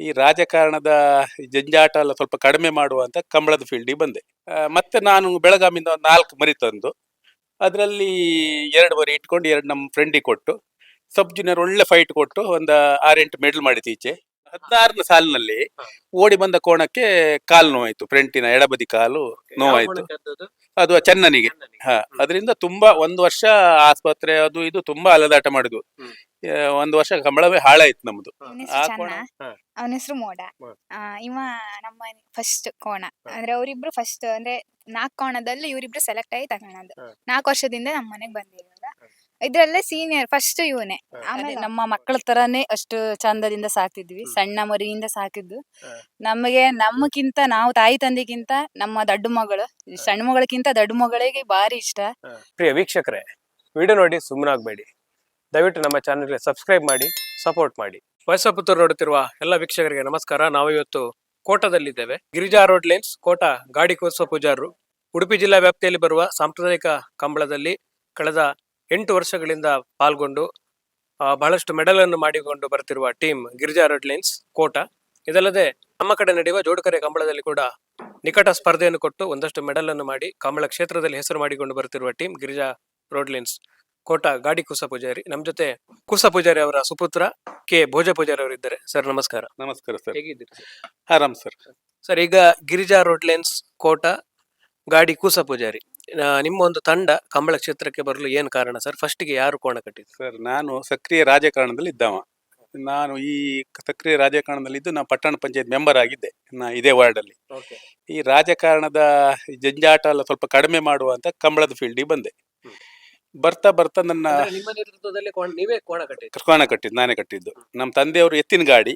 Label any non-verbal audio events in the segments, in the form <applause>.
ಈ ರಾಜಕಾರಣದ ಜಂಜಾಟ ಎಲ್ಲ ಸ್ವಲ್ಪ ಕಡಿಮೆ ಮಾಡುವಂತ ಕಂಬಳದ ಫೀಲ್ಡಿಗೆ ಬಂದೆ. ಮತ್ತೆ ನಾನು ಬೆಳಗಾಮಿಂದ ಒಂದು ನಾಲ್ಕು ಮರಿ ತಂದು ಅದರಲ್ಲಿ ಎರಡು ಮರಿ ಇಟ್ಕೊಂಡು ಎರಡು ನಮ್ಮ ಫ್ರೆಂಡಿಗೆ ಕೊಟ್ಟು ಸಬ್ ಜೂನಿಯರ್ ಒಳ್ಳೆ ಫೈಟ್ ಕೊಟ್ಟು ಒಂದು ಆರೆಂಟು ಮೆಡಲ್ ಮಾಡಿದ್ದು ಈಚೆ. ಹದಿನಾರನೇ ಸಾಲಿನಲ್ಲಿ ಓಡಿ ಬಂದ ಕೋಣಕ್ಕೆ ಕಾಲು ನೋವಾಯ್ತು ಫ್ರೆಂಟಿನ ಎಡಬದಿ ಕಾಲು ನೋವಾಯ್ತು. ಅದು ಚೆನ್ನನಿಗೆ. ಹಾ ಅದರಿಂದ ತುಂಬಾ ಒಂದು ವರ್ಷ ಆಸ್ಪತ್ರೆ ಅದು ಇದು ತುಂಬಾ ಅಲದಾಟ ಮಾಡಿದ್ವು. ಒಂದು ವರ್ಷ ಕಂಬಳವೇ ಹಾಳಾಯ್ತು ನಮ್ದು. ಅವನ ಆ ಹೆಸರು ಕೋಣ ಚನ್ನ. ಹಾ. ಅವನ ಹೆಸರು ಮೋಡ. ಆ, ಇವ ನಮ್ಮ ಫಸ್ಟ್ ಕೋಣ. ಅಂದ್ರೆ ಅವರಿಬ್ರು ಫಸ್ಟ್ ಅಂದ್ರೆ ನಾಲ್ಕು ಕೋಣದಲ್ಲಿ ಇವರಿಬ್ರು ಸೆಲೆಕ್ಟ್ ಆಗಿ ಅಣ್ಣದು ಹಾ. ನಾಲ್ಕು ವರ್ಷದಿಂದ ನಮ್ಮ ಮನೆಗ್ ಬಂದಿರೋದ ಇದ್ರಲ್ಲೇ ಸೀನಿಯರ್ ಫಸ್ಟ್ ಇವನೇ. ಹಾ. ಆಮೇಲೆ ನಮ್ಮ ಮಕ್ಕಳ ತರಾನೇ ಅಷ್ಟು ಚಂದದಿಂದ ಸಾಕ್ತಿದ್ವಿ. ಸಣ್ಣ ಮರಿಯಿಂದ ಸಾಕಿದ್ದು. ನಮಗೆ ನಮ್ಮಕ್ಕಿಂತ ನಾವು ತಾಯಿ ತಂದೆಗಿಂತ ನಮ್ಮ ದೊಡ್ಡ ಮಗಳು ಸಣ್ಣ ಮಗಳಕ್ಕಿಂತ ದೊಡ್ಡ ಮಗಳಿಗೆ ಬಾರಿ ಇಷ್ಟ. ಪ್ರಿಯ ವೀಕ್ಷಕರೇ ವಿಡಿಯೋ ನೋಡಿ ಸುಮ್ಮನಾಗಬೇಡಿ ದಯವಿಟ್ಟು ನಮ್ಮ ಚಾನೆಲ್ಗೆ ಸಬ್ಸ್ಕ್ರೈಬ್ ಮಾಡಿ, ಸಪೋರ್ಟ್ ಮಾಡಿ. ವಯಸ್ಸಪುತ್ತೂರು ನೋಡುತ್ತಿರುವ ಎಲ್ಲ ವೀಕ್ಷಕರಿಗೆ ನಮಸ್ಕಾರ. ನಾವು ಇವತ್ತು ಕೋಟದಲ್ಲಿದ್ದೇವೆ. ಗಿರಿಜಾ ರೋಡ್ ಲೈನ್ಸ್ ಕೋಟ ಗಾಡಿ ಕೋತ್ಸವ ಪೂಜಾರರು. ಉಡುಪಿ ಜಿಲ್ಲಾ ವ್ಯಾಪ್ತಿಯಲ್ಲಿ ಬರುವ ಸಾಂಪ್ರದಾಯಿಕ ಕಂಬಳದಲ್ಲಿ ಕಳೆದ ಎಂಟು ವರ್ಷಗಳಿಂದ ಪಾಲ್ಗೊಂಡು ಬಹಳಷ್ಟು ಮೆಡಲ್ ಅನ್ನು ಮಾಡಿಕೊಂಡು ಬರ್ತಿರುವ team Girija road lines Kota. ಇದಲ್ಲದೆ ನಮ್ಮ ಕಡೆ ನಡೆಯುವ ಜೋಡುಕರೆ ಕಂಬಳದಲ್ಲಿ ಕೂಡ ನಿಕಟ ಸ್ಪರ್ಧೆಯನ್ನು ಕೊಟ್ಟು ಒಂದಷ್ಟು ಮೆಡಲ್ ಅನ್ನು ಮಾಡಿ, ಕಂಬಳ ಕ್ಷೇತ್ರದಲ್ಲಿ ಹೆಸರು ಮಾಡಿಕೊಂಡು ಬರುತ್ತಿರುವ team Girija road lines Kota ಗಾಡಿ ಕುಸ ಪೂಜಾರಿ. ನಮ್ಮ ಜೊತೆ ಕುಸ ಪೂಜಾರಿ ಅವರ ಸುಪುತ್ರ ಕೆ. ಭೋಜ ಪೂಜಾರಿ ಅವರು ಇದ್ದಾರೆ. ಸರ್ ನಮಸ್ಕಾರ. ನಮಸ್ಕಾರ ಸರ್. ಹೇಗಿದ್ದೀರಿ ಆರಾಮ್ ಸರ್. ಸರ್ ಈಗ ಗಿರಿಜಾ ರೋಡ್ ಲೈನ್ಸ್ ಕೋಟ ಗಾಡಿ ಕೂಸ ಪೂಜಾರಿ. ಆ, ನಿಮ್ಮ ಒಂದು ತಂಡ ಕಂಬಳ ಕ್ಷೇತ್ರಕ್ಕೆ ಬರಲು ಏನು ಕಾರಣ ಸರ್? ಫಸ್ಟಿಗೆ ಯಾರು ಕೋಣ ಕಟ್ಟಿದ್ರು ಸರ್ ನಾನು ಸಕ್ರಿಯ ರಾಜಕಾರಣದಲ್ಲಿ ಇದ್ದವ. ನಾನು ಈ ಸಕ್ರಿಯ ರಾಜಕಾರಣದಲ್ಲಿ ಇದ್ದು ನಾನು ಪಟ್ಟಣ ಪಂಚಾಯತ್ ಮೆಂಬರ್ ಆಗಿದ್ದೆ. ನಾ ಇದೇ ವಾರ್ಡಲ್ಲಿ. ಈ ರಾಜಕಾರಣದ ಜಂಜಾಟ ಎಲ್ಲ ಸ್ವಲ್ಪ ಕಡಿಮೆ ಮಾಡುವಂತ ಕಂಬಳದ ಫೀಲ್ಡಿಗೆ ಬಂದೆ. ಹ್ಮ್. ಬರ್ತಾ ಬರ್ತಾ ನನ್ನ ನಿಮ್ಮ ನೇತೃತ್ವದಲ್ಲಿ ನೀವೇ ಕೋಣ ಕಟ್ಟಿದ್ದು? ನಾನೇ ಕಟ್ಟಿದ್ದು. ನಮ್ಮ ತಂದೆಯವರು ಎತ್ತಿನ ಗಾಡಿ.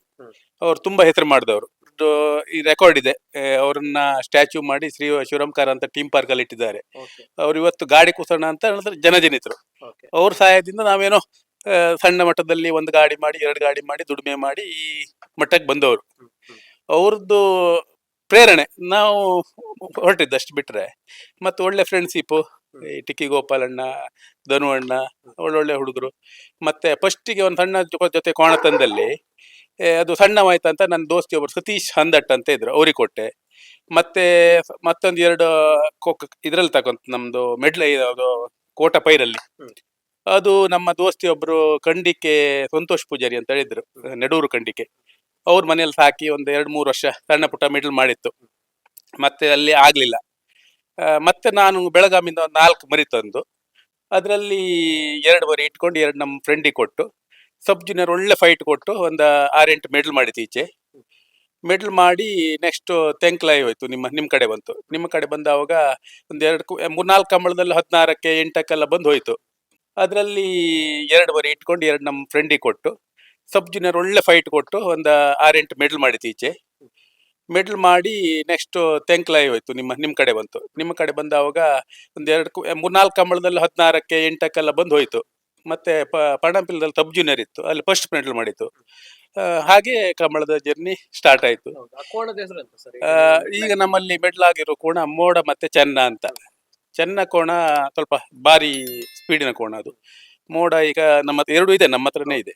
ಅವ್ರು ತುಂಬಾ ಹೆಸರು ಮಾಡಿದವರು. ಈ ರೆಕಾರ್ಡ್ ಇದೆ. ಅವ್ರನ್ನ ಸ್ಟ್ಯಾಚ್ಯೂ ಮಾಡಿ ಶ್ರೀ ಶಿವರಾಮ್ಕಾರ ಅಂತ ಟೀಮ್ ಪಾರ್ಕ್ ಅಲ್ಲಿ ಇಟ್ಟಿದ್ದಾರೆ. ಅವ್ರು ಇವತ್ತು ಗಾಡಿ ಕೂಸೋಣ ಅಂತ ಹೇಳಿದ್ರೆ ಜನಜನಿತರು. ಅವ್ರ ಸಹಾಯದಿಂದ ನಾವೇನೋ ಆ, ಸಣ್ಣ ಮಟ್ಟದಲ್ಲಿ ಒಂದು ಗಾಡಿ ಮಾಡಿ ಎರಡು ಗಾಡಿ ಮಾಡಿ ದುಡಿಮೆ ಮಾಡಿ ಈ ಮಟ್ಟಕ್ಕೆ ಬಂದವರು. ಅವ್ರದ್ದು ಪ್ರೇರಣೆ. ನಾವು ಹೊರಟಿದ್ದು ಅಷ್ಟು ಬಿಟ್ರೆ ಮತ್ತೆ ಒಳ್ಳೆ ಫ್ರೆಂಡ್ಶಿಪ್ಪು ಈ ಟಿಕ್ಕಿ ಗೋಪಾಲಣ್ಣ ಧನು ಅಣ್ಣ ಒಳ್ಳೊಳ್ಳೆ ಹುಡುಗರು. ಮತ್ತೆ ಫಸ್ಟಿಗೆ ಒಂದು ಸಣ್ಣ ಜೊ- ಜೊತೆ ಕೋಣ ತಂದಲ್ಲಿ ಏ, ಅದು ಅಂತ ನನ್ನ ದೋಸ್ತಿ ಒಬ್ಬರು ಸತೀಶ್ ಹಂದಟ್ ಅಂತ ಇದ್ರು ಅವ್ರಿಗೆ ಕೊಟ್ಟೆ ಮತ್ತೆ ಮತ್ತೊಂದು ಎರಡು ಇದ್ರಲ್ಲಿ ತಗೊಂತ ನಮ್ದು ಮೆಡ್ಲ ಅದು ಕೋಟ ಪೈರಲ್ಲಿ. ಹ್ಮ್. ಅದು ನಮ್ಮ ದೋಸ್ತಿ ಒಬ್ರು ಖಂಡಿಕೆ ಸಂತೋಷ್ ಪೂಜಾರಿ ಅಂತ ಹೇಳಿದ್ರು ನೆಡೂರು ಖಂಡಿಕೆ. ಅವ್ರ ಮನೇಲಿ ಸಾಕಿ ಒಂದು ಎರಡು ಮೂರು ವರ್ಷ ಸಣ್ಣ ಪುಟ್ಟ ಮಿಡ್ಲ್ ಮಾಡಿತ್ತು. ಮತ್ತೆ ಅಲ್ಲಿ ಆಗ್ಲಿಲ್ಲ. ಮತ್ತೆ ನಾನು ಬೆಳಗಾಮಿಂದ ಒಂದು ನಾಲ್ಕು ಮರಿ ತಂದು, ಅದರಲ್ಲಿ ಎರಡು ಮರಿ ಇಟ್ಕೊಂಡು ಎರಡು ನಮ್ಮ ಫ್ರೆಂಡಿಗೆ ಕೊಟ್ಟು ಸಬ್ ಜೂನಿಯರ್ ಒಳ್ಳೆ ಫೈಟ್ ಕೊಟ್ಟು ಒಂದು ಆರೆಂಟು ಮೆಡಲ್ ಮಾಡಿದ್ದು ಈಚೆ. ಮೆಡಲ್ ಮಾಡಿ ನೆಕ್ಸ್ಟ್ ತೆಂಕ್ಲಾಯಿ ಹೋಯ್ತು ನಿಮ್ಮ ನಿಮ್ಮ ಕಡೆ ಬಂತು. ನಿಮ್ಮ ಕಡೆ ಬಂದಾವಾಗ ಒಂದು ಎರಡು ಮೂರ್ನಾಲ್ಕು ಕಂಬಳದಲ್ಲಿ ಹದಿನಾರಕ್ಕೆ ಎಂಟಕ್ಕೆಲ್ಲ ಬಂದು ಹೋಯ್ತು. ಅದರಲ್ಲಿ ಎರಡು ಮರಿ ಇಟ್ಕೊಂಡು ಎರಡು ನಮ್ಮ ಫ್ರೆಂಡಿಗೆ ಕೊಟ್ಟು ಸಬ್ ಜೂನಿಯರ್ ಒಳ್ಳೆ ಫೈಟ್ ಕೊಟ್ಟು ಒಂದು ಆರೆಂಟು ಮೆಡಲ್ ಮಾಡಿದ್ದು ಈಚೆ. ಮೆಡಲ್ ಮಾಡಿ ನೆಕ್ಸ್ಟ್ ತೆಂಕ್ಲಾಯಿ ಹೋಯ್ತು ನಿಮ್ಮ ನಿಮ್ಮ ಕಡೆ ಬಂತು. ನಿಮ್ಮ ಕಡೆ ಬಂದಾವಾಗ ಒಂದೆರಡು ಎರಡು ಮೂರ್ನಾಲ್ಕು ಕಂಬಳದಲ್ಲಿ ಹದಿನಾರಕ್ಕೆ ಎಂಟಕ್ಕೆಲ್ಲ ಬಂದು ಹೋಯ್ತು. ಮತ್ತೆ ಪ ಪಣಂಪಿಲದಲ್ಲಿ ತಬ್ ಜೂನಿಯರ್ ಇತ್ತು ಅಲ್ಲಿ ಫಸ್ಟ್ ಮೆಡಲ್ ಮಾಡಿತ್ತು ಹಾಗೆ ಕಂಬಳದ ಜರ್ನಿ ಸ್ಟಾರ್ಟ್ ಆಯ್ತು. ಈಗ ನಮ್ಮಲ್ಲಿ ಮೆಡಲ್ ಆಗಿರೋ ಕೋಣ ಮೋಡ ಮತ್ತೆ ಚೆನ್ನ ಅಂತ. ಚೆನ್ನ ಕೋಣ ಸ್ವಲ್ಪ ಭಾರಿ ಸ್ಪೀಡಿನ ಕೋಣ ಅದು. ಮೋಡ ಈಗ ನಮ್ಮ ಎರಡು ಇದೆ ನಮ್ಮ ಹತ್ರನೇ ಇದೆ.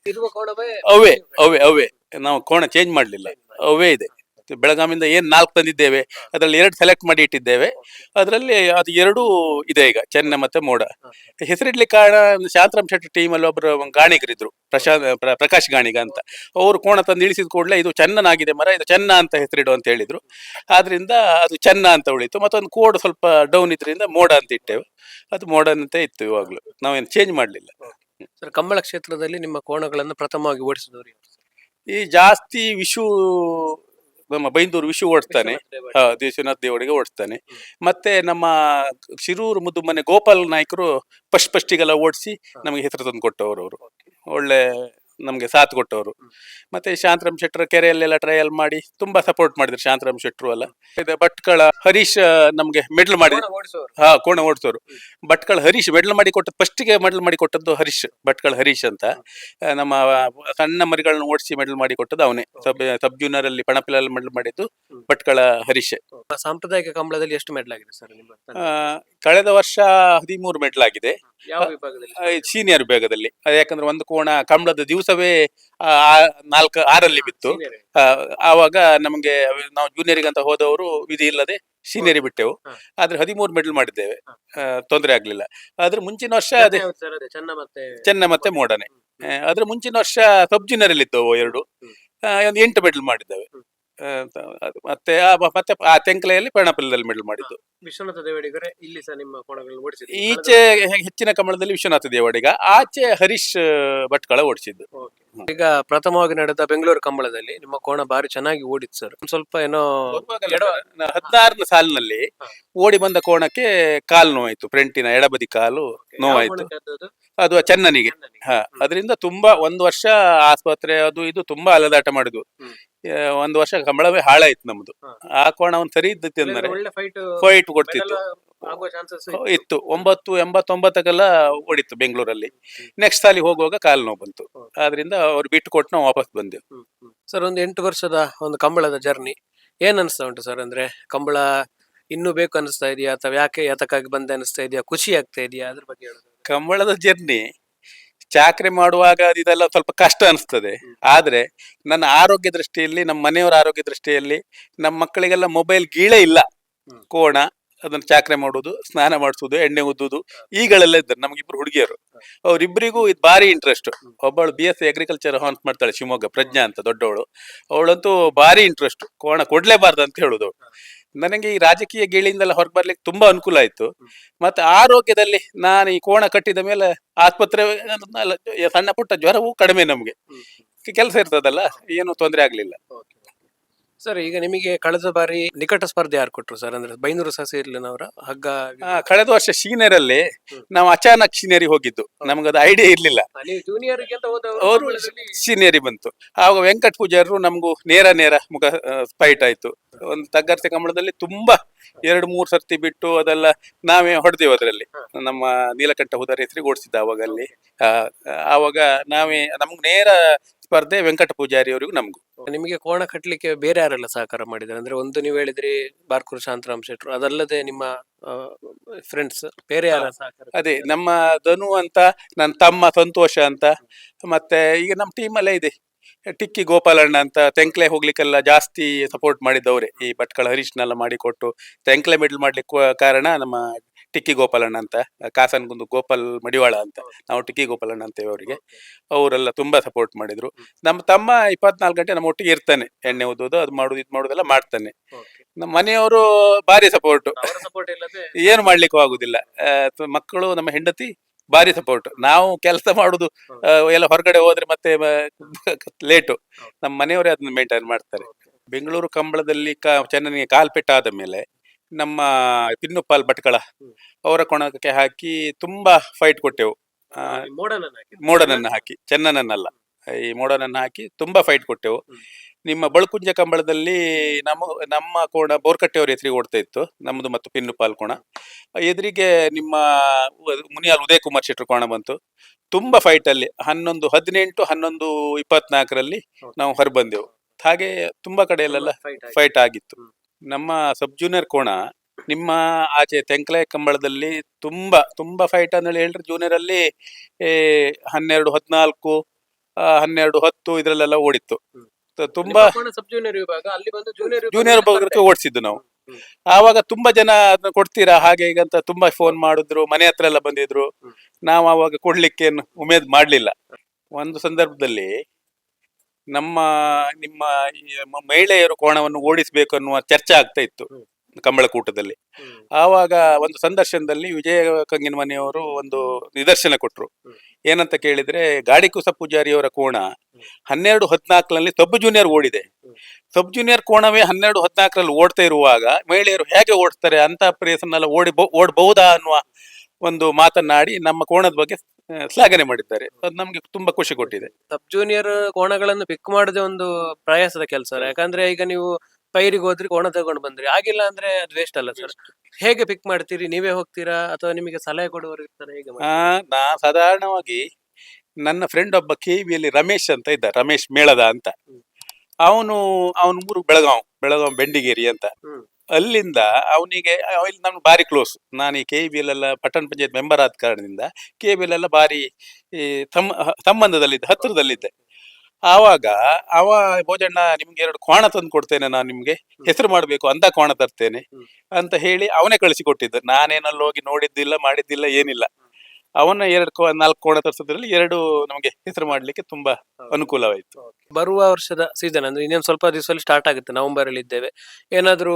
ಅವೇ ಅವೇ ಅವೇ. ನಾವು ಕೋಣ ಚೇಂಜ್ ಮಾಡಲಿಲ್ಲ. ಅವೇ ಇದೆ. ಬೆಳಗಾವಿಂದ ಏನು ನಾಲ್ಕು ತಂದಿದ್ದೇವೆ ಅದರಲ್ಲಿ ಎರಡು ಸೆಲೆಕ್ಟ್ ಮಾಡಿ ಇಟ್ಟಿದ್ದೇವೆ. ಅದರಲ್ಲಿ ಅದು ಎರಡೂ ಇದೆ ಈಗ ಚೆನ್ನ ಮತ್ತೆ ಮೋಡ. ಹೆಸರಿಡ್ಲಿಕ್ಕೆ ಕಾರಣ ಶಾಂತರಾಮ್ ಶೆಟ್ಟಿ ಟೀಮಲ್ಲಿ ಒಬ್ಬರು ಗಾಣಿಗರಿದ್ರು ಪ್ರಶಾಂತ್ ಪ್ರ- ಪ್ರಕಾಶ್ ಗಾಣಿಗ ಅಂತ. ಅವರು ಕೋಣ ತಂದು ಇಳಿಸಿದ ಕೂಡಲೇ ಇದು ಚೆನ್ನನಾಗಿದೆ ಮರ ಇದು ಚೆನ್ನ ಅಂತ ಹೆಸರಿಡು ಅಂತ ಹೇಳಿದ್ರು. ಆದ್ರಿಂದ ಅದು ಚೆನ್ನ ಅಂತ ಉಳಿತು ಮತ್ತೊಂದು ಕೋಡ್ ಸ್ವಲ್ಪ ಡೌನ್ ಇದ್ರಿಂದ ಮೋಡ ಅಂತ ಇಟ್ಟೆವು. ಅದು ಮೋಡ ಅಂತ ಇತ್ತು ಇವಾಗ್ಲೂ ನಾವೇನು ಚೇಂಜ್ ಮಾಡಲಿಲ್ಲ. ಸರ್ ಕಂಬಳ ಕ್ಷೇತ್ರದಲ್ಲಿ ನಿಮ್ಮ ಕೋಣಗಳನ್ನು ಪ್ರಥಮವಾಗಿ ಓಡಿಸಿದವರು ಈ ಜಾಸ್ತಿ ವಿಶು ನಮ್ಮ ಬೈಂದೂರು ವಿಶು ಓಡಿಸ್ತಾನೆ ಹಾ ದೇಶನಾಥ್ ದೇವಡಿಗೆ ಓಡಿಸ್ತಾನೆ ಮತ್ತೆ ನಮ್ಮ ಶಿರೂರು ಮುದ್ದುಮನೆ ಗೋಪಾಲ್ ನಾಯ್ಕರು ಫಸ್ಟ್ ಫಸ್ಟಿಗೆಲ್ಲ ಓಡಿಸಿ ನಮಗೆ ಹೆಸರು ತಂದು ಕೊಟ್ಟವರು ಅವರು ಒಳ್ಳೆ ನಮಗೆ ಸಾಥ್ ಕೊಟ್ಟವರು. ಮತ್ತೆ ಶಾಂತರಾಮ್ ಶೆಟ್ಟರ್ ಕೆರೆಯಲ್ಲೆಲ್ಲ ಟ್ರಯಲ್ ಮಾಡಿ ತುಂಬಾ ಸಪೋರ್ಟ್ ಮಾಡಿದ್ರು ಶಾಂತರಾಮ್ ಶೆಟ್ಟರು ಅಲ್ಲ ಇದು ಭಟ್ಕಳ ಹರೀಶ್ ನಮಗೆ ಮೆಡಲ್ ಮಾಡಿ ಹಾ ಕೋಣ ಓಡಿಸೋರು. ಭಟ್ಕಳ ಹರೀಶ್ ಮೆಡಲ್ ಮಾಡಿ ಕೊಟ್ಟದ್ದು ಫಸ್ಟಿಗೆ ಮೆಡಲ್ ಮಾಡಿ ಕೊಟ್ಟದ್ದು ಹರೀಶ್ ಭಟ್ಕಳ ಹರೀಶ್ ಅಂತ. ನಮ್ಮ ಸಣ್ಣ ಮರಿಗಳನ್ನ ಓಡಿಸಿ ಮೆಡಲ್ ಮಾಡಿ ಕೊಟ್ಟದ್ದು ಅವನೇ. ಸಬ್ ಸಬ್ ಜೂನಿಯರ್ ಅಲ್ಲಿ ಪಣಪಿಲಲ್ಲಿ ಮೆಡಲ್ ಮಾಡಿದ್ದು ಭಟ್ಕಳ ಹರೀಶ್. ಸಾಂಪ್ರದಾಯಿಕ ಕಂಬಳದಲ್ಲಿ ಎಷ್ಟು ಮೆಡಲ್ ಆಗಿದೆ ಸರ್? ಕಳೆದ ವರ್ಷ ಹದಿಮೂರು ಮೆಡಲ್ ಆಗಿದೆ. ಯಾವ ವಿಭಾಗದಲ್ಲಿ? ಸೀನಿಯರ್ ವಿಭಾಗದಲ್ಲಿ. ಅದು ಯಾಕಂದ್ರೆ ಒಂದು ಕೋಣ ಕಂಬಳದ ದಿವಸವೇ ನಾಲ್ಕು ಆರಲ್ಲಿ ಬಿತ್ತು. Senior. ಆವಾಗ ನಮಗೆ ನಾವು ಜೂನಿಯರ್ ಅಂತ ಹೋದವರು ವಿಧಿ ಇಲ್ಲದೆ ಸೀನಿಯರ್ ಬಿಟ್ಟೆವು. ಹ. ಆದ್ರೆ ಹದಿಮೂರು ಮೆಡಲ್ ಮಾಡಿದ್ದೇವೆ. ಹ. ತೊಂದರೆ ಆಗ್ಲಿಲ್ಲ. ಆದ್ರೆ ಮುಂಚಿನ ವರ್ಷ ಅದೇ ಯಾವ್ದು sir ಅದೇ? ಚೆನ್ನ ಮತ್ತೆ ಚೆನ್ನ ಮತ್ತೆ ಮೋಡನೆ. ಆದ್ರೆ ಅದ್ರ ಮುಂಚಿನ ವರ್ಷ ಸಬ್ ಜೂನಿಯರ್ ಅಲ್ಲಿ ಇದ್ದವು ಎರಡು. ಹ್ಮ್. ಒಂದು ಎಂಟು ಮೆಡಲ್ ಮಾಡಿದ್ದೇವೆ. ಹ್ಮ್. ಮತ್ತೆ ಆ ಮತ್ತೆ ಆ ತೆಂಕಲೆಯಲ್ಲಿ ಪರ್ಣಪಲ್ಯದಲ್ಲಿ ಮೆಡಲ್ ಮಾಡಿದ್ದು. ವಿಶ್ವನಾಥ ದೇವಡಿಗರೆ ಇಲ್ಲಿ ಸಹ ನಿಮ್ಮ ಕೋಣಗಳನ್ನು ಓಡಿಸಿದ್ರು. ಈಚೆ ಹೆ- ಹೆಚ್ಚಿನ ಕಮಲದಲ್ಲಿ ವಿಶ್ವನಾಥ ದೇವಡಿಗ ಆಚೆ ಹರೀಶ್ ಭಟ್ಕಳ ಓಡಿಸಿದ್ದು. ಈಗ ಪ್ರಥಮವಾಗಿ ನಡೆದ ಬೆಂಗಳೂರು ಕಂಬಳದಲ್ಲಿ ನಿಮ್ಮ ಕೋಣ ಬಾರಿ ಚೆನ್ನಾಗಿ ಓಡಿತ್ತು ಸರ್. ಸ್ವಲ್ಪ ಏನೋ ಹದಿನಾರನೇ ಸಾಲಿನಲ್ಲಿ ಹ. ಓಡಿ ಬಂದ ಕೋಣಕ್ಕೆ ಕಾಲು ನೋವಾಯ್ತು ಫ್ರಂಟಿನ ಎಡಬದಿ ಕಾಲು ನೋವಾಯ್ತು. ಅದು ಚೆನ್ನನಿಗೆ. ಹ ಅದರಿಂದ ತುಂಬಾ ಒಂದು ವರ್ಷ ಆಸ್ಪತ್ರೆ ಅದು ಇದು ತುಂಬಾ ಅಲದಾಟ ಮಾಡಿದ್ವು. ಹ್ಮ್. ಒಂದು ವರ್ಷ ಕಂಬಳವೇ ಹಾಳಾಯ್ತು ನಮ್ದು. ಆ ಕೋಣ ಒಂದು ಸರಿ ಇದ್ದಿತ್ತು ಅಂದ್ರೆ ಫೈಟ್ ಕೊಡ್ತಿತ್ತು. ಇತ್ತು. ಒಂಬತ್ತು ಎಂಬತ್ತೊಂಬತ್ತಕ್ಕೆಲ್ಲ ಓಡಿತ್ತು ಬೆಂಗಳೂರಲ್ಲಿ. ನೆಕ್ಸ್ಟ್ ಸಾಲಿ ಹೋಗುವಾಗ ಕಾಲು ನೋವು ಬಂತು. ಆದ್ರಿಂದ ಅವ್ರು ಬಿಟ್ಟು ಕೊಟ್ಟು ನಾವು ವಾಪಸ್ ಬಂದೆವು. ಸರ್ ಒಂದು ಎಂಟು ವರ್ಷದ ಒಂದು ಕಂಬಳದ ಜರ್ನಿ ಏನ್ ಅನಿಸ್ತಾ ಉಂಟು ಸರ್ ಅಂದ್ರೆ ಕಂಬಳ ಇನ್ನೂ ಬೇಕು ಅನಿಸ್ತಾ ಇದೆಯಾ ಅಥವಾ ಯಾಕೆ ಯಾತಕ್ಕಾಗಿ ಬಂದೆ ಅನಿಸ್ತಾ ಇದೆಯಾ? ಖುಷಿ ಆಗ್ತಾ ಇದೆಯಾ? ಅದ್ರ ಬಗ್ಗೆ ಕಂಬಳದ ಜರ್ನಿ ಚಾಕ್ರಿ ಮಾಡುವಾಗ ಅದು ಇದೆಲ್ಲ ಸ್ವಲ್ಪ ಕಷ್ಟ ಅನಿಸ್ತದೆ. ಆದ್ರೆ ನನ್ನ ಆರೋಗ್ಯ ದೃಷ್ಟಿಯಲ್ಲಿ ನಮ್ಮ ಮನೆಯವರ ಆರೋಗ್ಯ ದೃಷ್ಟಿಯಲ್ಲಿ ನಮ್ಮ ಮಕ್ಕಳಿಗೆಲ್ಲ ಮೊಬೈಲ್ ಗೀಳೇ ಇಲ್ಲ. ಕೋಣ ಅದನ್ನ ಚಾಕ್ರೆ ಮಾಡುದು ಸ್ನಾನ ಮಾಡಿಸೋದು ಎಣ್ಣೆ ಉದ್ದುದು ಈಗಳೆಲ್ಲ ಇದ್ದಾರೆ ನಮಗಿಬ್ರು ಹುಡುಗಿಯರು. ಅವರಿಬ್ಬರಿಗೂ ಇದು ಭಾರಿ ಇಂಟ್ರೆಸ್ಟ್ ಒಬ್ಬಳು B S C agriculture hons ಮಾಡ್ತಾಳೆ ಶಿವಮೊಗ್ಗ ಪ್ರಜ್ಞಾ ಅಂತ ದೊಡ್ಡವಳು. ಅವಳಂತೂ ಭಾರಿ ಇಂಟ್ರೆಸ್ಟ್ ಕೋಣ ಕೊಡ್ಲೇಬಾರ್ದು ಅಂತ ಹೇಳುದು ಅವಳು. ನನಗೆ ಈ ರಾಜಕೀಯ ಗೇಳಿಯಿಂದೆಲ್ಲ ಹೊರಗೆ ಬರ್ಲಿಕ್ಕೆ ತುಂಬಾ ಅನುಕೂಲ ಆಯ್ತು. ಮತ್ತೆ ಆರೋಗ್ಯದಲ್ಲಿ ನಾನು ಈ ಕೋಣ ಕಟ್ಟಿದ ಮೇಲೆ ಆಸ್ಪತ್ರೆ ಸಣ್ಣ ಪುಟ್ಟ ಜ್ವರವು ಕಡಿಮೆ ನಮ್ಗೆ. ಕೆಲಸ ಇರ್ತದಲ್ಲ ಏನು ತೊಂದರೆ ಆಗ್ಲಿಲ್ಲ. ಸರ್ ಈಗ ನಿಮಗೆ ಕಳೆದ ಬಾರಿ ನಿಕಟ ಸ್ಪರ್ಧೆ ಯಾರು ಕೊಟ್ಟರು ಸರ್ ಅಂದ್ರೆ ಬೈನೂರು ಸಸಿರ್ಲಿನವರ ಹಗ್ಗ ಆ, ಕಳೆದ ವರ್ಷ ಸೀನಿಯರ್ ಅಲ್ಲಿ ಹ್ಮ್. ನಾವು ಅಚಾನಕ್ ಸೀನಿಯರಿ ಹೋಗಿದ್ದು. ನಮಗದು ಐಡಿಯಾ ಇರ್ಲಿಲ್ಲ. ಜೂನಿಯರ್ ಅವರು ಸೀನಿಯರಿ ಬಂತು. ಆವಾಗ ವೆಂಕಟ್ ಪೂಜಾರರು ನಮಗೂ ನೇರ ನೇರ ಮುಖ ಫೈಟ್ ಆಯ್ತು. ಒಂದು ತಗ್ಗರ್ತಿ ಕಂಬಳದಲ್ಲಿ ತುಂಬಾ ಎರಡು ಮೂರು ಸರ್ತಿ ಬಿಟ್ಟು ಅದೆಲ್ಲ ನಾವೇ ಹೊಡೆದೇವು ಅದರಲ್ಲಿ. ನಮ್ಮ ನೀಲಕಂಠ ಹುದರ್ ಹೆಸರಿಗೆ ಓಡಿಸಿದ್ದ ಅವಾಗ ಅಲ್ಲಿ ಆ, ಆವಾಗ ನಾವೇ ನಮ್ಗೆ ನೇರ ಸ್ಪರ್ಧೆ ವೆಂಕಟ ಪೂಜಾರಿ ಅವರಿಗೂ ನಮಗೂ ನಿಮಗೆ ಕೋಣ ಕಟ್ಟಲಿಕ್ಕೆ ಬೇರೆ ಯಾರೆಲ್ಲ ಸಹಕಾರ ಮಾಡಿದ್ದಾರೆ? ಅಂದ್ರೆ ಒಂದು ನೀವು ಹೇಳಿದ್ರಿ ಬಾರ್ಕೂರು ಶಾಂತರಾಮ್ ಶೆಟ್ರು ಅದಲ್ಲದೆ ನಿಮ್ಮ ಫ್ರೆಂಡ್ಸ್ ಬೇರೆ ಯಾರ ಸಹಕಾರ ಅದೇ ನಮ್ಮ ಧನು ಅಂತ ನನ್ನ ತಮ್ಮ ಸಂತೋಷ ಅಂತ ಮತ್ತೆ ಈಗ ನಮ್ಮ ಅಲ್ಲೇ ಇದೆ. ಟಿಕ್ಕಿ ಗೋಪಾಲಣ್ಣ ಅಂತ ತೆಂಕ್ಲೆ ಹೋಗ್ಲಿಕ್ಕೆಲ್ಲ ಜಾಸ್ತಿ ಸಪೋರ್ಟ್ ಮಾಡಿದ್ದವ್ರೆ. ಈ ಭಟ್ಕಳ ಹರೀಶ್ನೆಲ್ಲ ಮಾಡಿಕೊಟ್ಟು ತೆಂಕ್ಲೆ ಮಿಡ್ಲ್ ಮಾಡ್ಲಿಕ್ಕೆ ಕಾರಣ ನಮ್ಮ ಟಿಕ್ಕಿ ಗೋಪಾಲಣ್ಣ ಅಂತ ಕಾಸನ್ಗುಂದು ಗೋಪಾಲ್ ಮಡಿವಾಳ ಅಂತ ನಾವು ಟಿಕ್ಕಿ ಗೋಪಾಲಣ್ಣ ಅಂತೇವೆ ಅವರಿಗೆ. ಅವರೆಲ್ಲ ತುಂಬಾ ಸಪೋರ್ಟ್ ಮಾಡಿದ್ರು. ನಮ್ಮ ತಮ್ಮ ಇಪ್ಪತ್ನಾಲ್ಕು ಗಂಟೆ ನಮ್ಮ ಒಟ್ಟಿಗೆ ಇರ್ತಾನೆ ಎಣ್ಣೆ ಓದೋದು ಅದು ಮಾಡೋದು ಇದು ಮಾಡೋದೆಲ್ಲ ಮಾಡ್ತಾನೆ. ನಮ್ಮ ಮನೆಯವರು ಭಾರಿ ಸಪೋರ್ಟ್ <laughs> ಏನು ಮಾಡ್ಲಿಕ್ಕೂ ಆಗುದಿಲ್ಲ. ಮಕ್ಕಳು ನಮ್ಮ ಹೆಂಡತಿ ಭಾರಿ ಸಪೋರ್ಟ್ ನಾವು ಕೆಲಸ ಮಾಡುದು ಎಲ್ಲ ಹೊರಗಡೆ ಹೋದ್ರೆ ಮತ್ತೆ ಲೇಟು <laughs> ನಮ್ಮ ಮನೆಯವರೇ ಅದನ್ನ ಮೇಂಟೈನ್ ಮಾಡ್ತಾರೆ. ಬೆಂಗಳೂರು ಕಂಬಳದಲ್ಲಿ ಕ ಚೆನ್ನನಿಗೆ ಕಾಲ್ಪೆಟ್ಟಾದ ಮೇಲೆ ನಮ್ಮ ತಿನ್ನುಪಾಲ್ ಭಟ್ಕಳ ಅವರ ಕೊಣಕ್ಕೆ ಹಾಕಿ ತುಂಬಾ ಫೈಟ್ ಕೊಟ್ಟೆವು. ಆ, ಮೋಡನ ಮೋಡನನ್ನ ಹಾಕಿ. ಚೆನ್ನನನ್ನಲ್ಲ. ಈ ಮೋಡನನ್ನ ಹಾಕಿ ತುಂಬಾ ಫೈಟ್ ಕೊಟ್ಟೆವು. ನಿಮ್ಮ ಬಳ್ಕುಂಜ ಕಂಬಳದಲ್ಲಿ ನಮ್ಮ ನಮ್ಮ ಕೋಣ ಬೋರ್ಕಟ್ಟೆಯವ್ರ ಎದುರಿಗೆ ಓಡ್ತಾ ಇತ್ತು ನಮ್ಮದು ಮತ್ತು ಪಿನ್ನುಪಾಲ್ ಕೋಣ. ಎದುರಿಗೆ ನಿಮ್ಮ ಉ- ಮುನಿಯಾಲ್ ಉದಯ್ ಕುಮಾರ್ ಶೆಟ್ರು ಕೋಣ ಬಂತು. ತುಂಬಾ ಫೈಟ್ ಅಲ್ಲಿ ಹನ್ನೊಂದು ಹದಿನೆಂಟು ಹನ್ನೊಂದು ಇಪ್ಪತ್ನಾಲ್ಕರಲ್ಲಿ. ನಾವು ಹೊರಬಂದೆವು. ಹಾಗೆ ತುಂಬಾ ಕಡೆಯಲ್ಲೆಲ್ಲ ಫೈಟ್ ಆಗಿತ್ತು. ಹ್ಮ್. ನಮ್ಮ ಸಬ್ ಜೂನಿಯರ್ ಕೋಣ ನಿಮ್ಮ ಆಚೆ ತೆಂಕಲೆ ಕಂಬಳದಲ್ಲಿ ತುಂಬಾ ತುಂಬಾ ಫೈಟ್ ಅಂತ ಹೇಳಿದ್ರೆ ಜೂನಿಯರ್ ಅಲ್ಲಿ ಹನ್ನೆರಡು ಹದಿನಾಲ್ಕು ಹನ್ನೆರಡು ಹತ್ತು ಇದ್ರಲ್ಲೆಲ್ಲ ಓಡಿತ್ತು. ತುಂಬಾ ಸಬ್ ಜೂನಿಯರ್ ವಿಭಾಗ ಅಲ್ಲಿ ಬಂದು ಜೂನಿಯರ್ ಜೂನಿಯರ್ ಭಾಗಕ್ಕೆ ಓಡಿಸಿದ್ದು ನಾವು. ಆವಾಗ ತುಂಬಾ ಜನ ಅದನ್ನ ಕೊಡ್ತೀರಾ? ಹಾಗೆ ಈಗ ಅಂತ ತುಂಬಾ ಫೋನ್ ಮಾಡಿದ್ರು ಮನೆ ಹತ್ರ ಎಲ್ಲ ಬಂದಿದ್ರು. ನಾವು ಆವಾಗ ಕೊಡ್ಲಿಕ್ಕೆ ಏನು ಉಮೇದ್ ಮಾಡ್ಲಿಲ್ಲ. ಒಂದು ಸಂದರ್ಭದಲ್ಲಿ ನಮ್ಮ ನಿಮ್ಮ ಈ ಮಹಿಳೆಯರು ಕೋಣವನ್ನು ಓಡಿಸಬೇಕು ಅನ್ನುವ ಚರ್ಚೆ ಆಗ್ತಾ ಇತ್ತು. ಕಂಬಳಕೂಟದಲ್ಲಿ. ಆವಾಗ ಒಂದು ಸಂದರ್ಶನದಲ್ಲಿ ವಿಜಯ ಕಂಗಿನ ಮನೆಯವರು ಒಂದು ನಿದರ್ಶನ ಕೊಟ್ರು. ಏನಂತ ಕೇಳಿದ್ರೆ ಗಾಡಿ ಕುಸ ಪೂಜಾರಿಯವರ ಕೋಣ ಹನ್ನೆರಡು ಹದಿನಾಲ್ಕರಲ್ಲಿ ಸಬ್ ಜೂನಿಯರ್ ಓಡಿದೆ. ಸಬ್ ಜೂನಿಯರ್ ಕೋಣವೇ ಹನ್ನೆರಡು ಹದಿನಾಲ್ಕರಲ್ಲಿ ಓಡ್ತಾ ಇರುವಾಗ ಮಹಿಳೆಯರು ಹೇಗೆ ಓಡಿಸ್ತಾರೆ ಅಂತ ಪ್ರೇಸನ್ನೆಲ್ಲ ಓಡಿ ಓಡಬಹುದಾ ಅನ್ನುವ ಒಂದು ಮಾತನ್ನಾಡಿ ನಮ್ಮ ಕೋಣದ ಬಗ್ಗೆ ಶ್ಲಾಘನೆ ಮಾಡಿದ್ದಾರೆ. ಅದು ನಮ್ಗೆ ತುಂಬಾ ಖುಷಿ ಕೊಟ್ಟಿದೆ. ಸಬ್ ಜೂನಿಯರ್ ಕೋಣಗಳನ್ನು ಪಿಕ್ ಮಾಡದೆ ಒಂದು ಪ್ರಯಾಸದ ಕೆಲಸ ಯಾಕಂದ್ರೆ ಈಗ ನೀವು ಪೈರಿಗೆ ಹೋದ್ರಿ ಕೋಣ ತಗೊಂಡು ಬಂದ್ರಿ. ಆಗಿಲ್ಲ ಅಂದ್ರೆ ಅದು ವೇಸ್ಟ್ ಅಲ್ಲ ಸರ್. ಹೇಗೆ ಪಿಕ್ ಮಾಡ್ತೀರಿ? ನೀವೇ ಹೋಗ್ತೀರಾ? ಅಥವಾ ನಿಮಗೆ ಸಲಹೆ ಕೊಡುವವರು ಇರ್ತಾರೆ ಹೇಗೆ ಆ ನಾ ಸಾಧಾರಣವಾಗಿ ನನ್ನ ಫ್ರೆಂಡ್ ಒಬ್ಬ ಕೆ ವಿಯಲ್ಲಿ ರಮೇಶ್ ಅಂತ ಇದ್ದ ರಮೇಶ್ ಮೇಳದ ಅಂತ. ಅವನು ಅವನು ಅವನ ಊರು ಬೆಳಗಾವ್ ಬೆಳಗಾವ್ ಬೆಂಡಿಗೇರಿ ಅಂತ. ಹ್ಮ್. ಅಲ್ಲಿಂದ ಅವನಿಗೆ ಇಲ್ಲಿ ನಮ್ಗೆ ಭಾರಿ ಕ್ಲೋಸ್ ನಾನು ಈ ಕೆ ಬಿ ಎಲ್ಲ ಪಟ್ಟಣ ಪಂಚಾಯತ್ ಮೆಂಬರ್ ಆದ ಕಾರಣದಿಂದ ಕೆ ಬಿ ಎಲ್ಲ ಭಾರಿ ಈ ತಮ್ಮ ಸಂಬಂಧದಲ್ಲಿದ್ದೆ ಹತ್ತಿರದಲ್ಲಿದ್ದೆ. ಆವಾಗ ಅವ ಭೋಜಣ್ಣ ನಿಮ್ಗೆ ಎರಡು ಕೋಣ ತಂದು ಕೊಡ್ತೇನೆ ನಾನು ನಿಮ್ಗೆ ಹೆಸರು ಮಾಡಬೇಕು ಅಂತ ಕೋಣ ತರ್ತೇನೆ ಅಂತ ಹೇಳಿ ಅವನೇ ಕಳಿಸಿ ಕೊಟ್ಟಿದ್ದ. ನಾನೇನಲ್ಲಿ ಹೋಗಿ ನೋಡಿದ್ದಿಲ್ಲ ಮಾಡಿದ್ದಿಲ್ಲ ಏನಿಲ್ಲ. ಅವನ ಎರಡು ಕೋ ನಾಲ್ಕು ಕೋಣ ತರಿಸೋದ್ರಲ್ಲಿ ಎರಡು ನಮಗೆ ಹೆಸರು ಮಾಡಲಿಕ್ಕೆ ತುಂಬಾ ಅನುಕೂಲವಾಯಿತು. ಬರುವ ವರ್ಷದ ಸೀಸನ್ ಅಂದ್ರೆ ಇನ್ನೊಂದು ಸ್ವಲ್ಪ ದಿವಸದಲ್ಲಿ ಸ್ಟಾರ್ಟ್ ಆಗುತ್ತೆ. ನವೆಂಬರ್ ಅಲ್ಲಿ ಇದ್ದೇವೆ. ಏನಾದ್ರೂ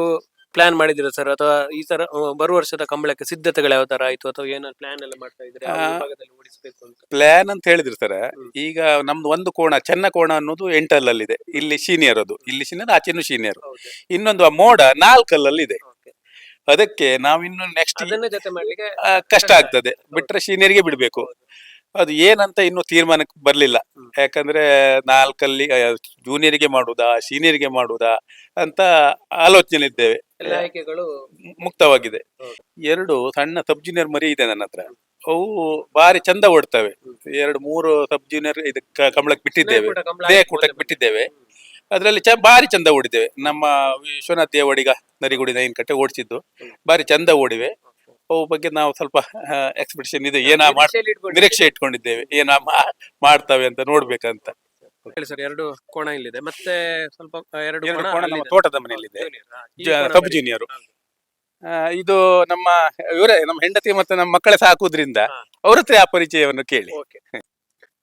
ಪ್ಲಾನ್ ಮಾಡಿದಿರ ಸರ್ ಅಥವಾ ಈ ತರ ಬರುವ ವರ್ಷದ ಕಂಬಳಕ್ಕೆ ಸಿದ್ಧತೆಗಳು ಯಾವ ತರ ಆಯ್ತು? ಅಥವಾ ಏನಾದ್ರು ಪ್ಲಾನ್ ಎಲ್ಲ ಮಾಡ್ತಾ ಇದ್ರೆ ಆ, ವಿಭಾಗದಲ್ಲಿ ಓಡಿಸ್ಬೇಕು ಅಂತ? ಪ್ಲಾನ್ ಅಂತ ಹೇಳಿದ್ರು ಸರ್ ಈಗ ನಮ್ದು ಒಂದು ಕೋಣ ಚೆನ್ನ ಕೋಣ ಅನ್ನೋದು ಎಂಟಲ್ಲಲ್ಲಿದೆ. ಇಲ್ಲಿ ಸೀನಿಯರ್ ಅದು. ಇಲ್ಲಿ ಸೀನಿಯರ್ ಆಚೆನು ಸೀನಿಯರ್ ಇನ್ನೊಂದು ಆ ಮೋಡ ನಾಲ್ಕಲ್ಲಲ್ಲಿದೆ. ಇದೆ ಅದಕ್ಕೆ ನಾವಿನ್ನು ನೆಕ್ಸ್ಟ್ ಜೊತೆ ಮಾಡ್ಲಿಕ್ಕೆ ಕಷ್ಟ ಆಗ್ತದೆ. ಬಿಟ್ರೆ ಸೀನಿಯರ್ಗೆ ಬಿಡ್ಬೇಕು. ಅದು ಏನಂತ ಇನ್ನು ತೀರ್ಮಾನಕ್ಕೆ ಬರ್ಲಿಲ್ಲ. ಯಾಕಂದ್ರೆ ನಾಲ್ಕಲ್ಲಿ ಜೂನಿಯರ್ಗೆ ಮಾಡುದಾ ಸೀನಿಯರ್ಗೆ ಮಾಡುದಾ ಅಂತ ಆಲೋಚನೆ ಇದ್ದೇವೆ ಆಯ್ಕೆಗಳು ಮುಕ್ತವಾಗಿದೆ. ಎರಡು ಸಣ್ಣ ಸಬ್ ಜೂನಿಯರ್ ಮರಿ ಇದೆ ನನ್ನ ಹತ್ರ. ಅವು ಬಾರಿ ಚಂದ ಓಡ್ತವೆ. ಎರಡು ಮೂರು ಸಬ್ ಜೂನಿಯರ್ ಇದಕ್ಕೆ ಕಮಲಕ್ಕೆ ಬಿಟ್ಟಿದ್ದೇವೆ. ಕೂಡ ಕಂಬಳ ಇದೇ ಕೂಟಕ್ಕೆ ಬಿಟ್ಟಿದ್ದೇವೆ. ಅದರಲ್ಲಿ ಚ ಬಾರಿ ಚಂದ ಓಡಿದ್ದೇವೆ. ನಮ್ಮ ವಿಶ್ವನಾಥ್ ದೇವಡಿಗ ನರಿಗುಡಿ ನೈನ್ ಕಟ್ಟೆ ಓಡಿಸಿದ್ದು. ಬಾರಿ ಚಂದ ಓಡಿವೆ. ಅವು ಬಗ್ಗೆ ನಾವು ಸ್ವಲ್ಪ ಎಕ್ಸ್ಪೆಕ್ಟೇಷನ್ ಇದೆ. ಏನ. ನಿರೀಕ್ಷೆ ಇಟ್ಕೊಂಡಿದ್ದೇವೆ. ಏನ ಮಾಡ್ತವೆ ಅಂತ ನೋಡ್ಬೇಕಂತ. ಹೇಳಿ ಸರ್ ಎರಡು ಕೋಣ ಇಲ್ಲಿದೆ. ಮತ್ತೆ ಸ್ವಲ್ಪ ಎರಡು ಕೋಣ ನಮ್ಮ ತೋಟದ ಮನೆಯಲ್ಲಿದೆ. ಕಬ್ಬು ಜೂನಿಯರು. ಇದು ನಮ್ಮ ಇವರೇ ನಮ್ಮ ಹೆಂಡತಿ ಮತ್ತೆ ನಮ್ಮ ಮಕ್ಕಳೇ ಸಾಕುದ್ರಿಂದ ಅವರತ್ರ ಅವ್ರ ಹತ್ರ ಆ ಪರಿಚಯವನ್ನು ಕೇಳಿ.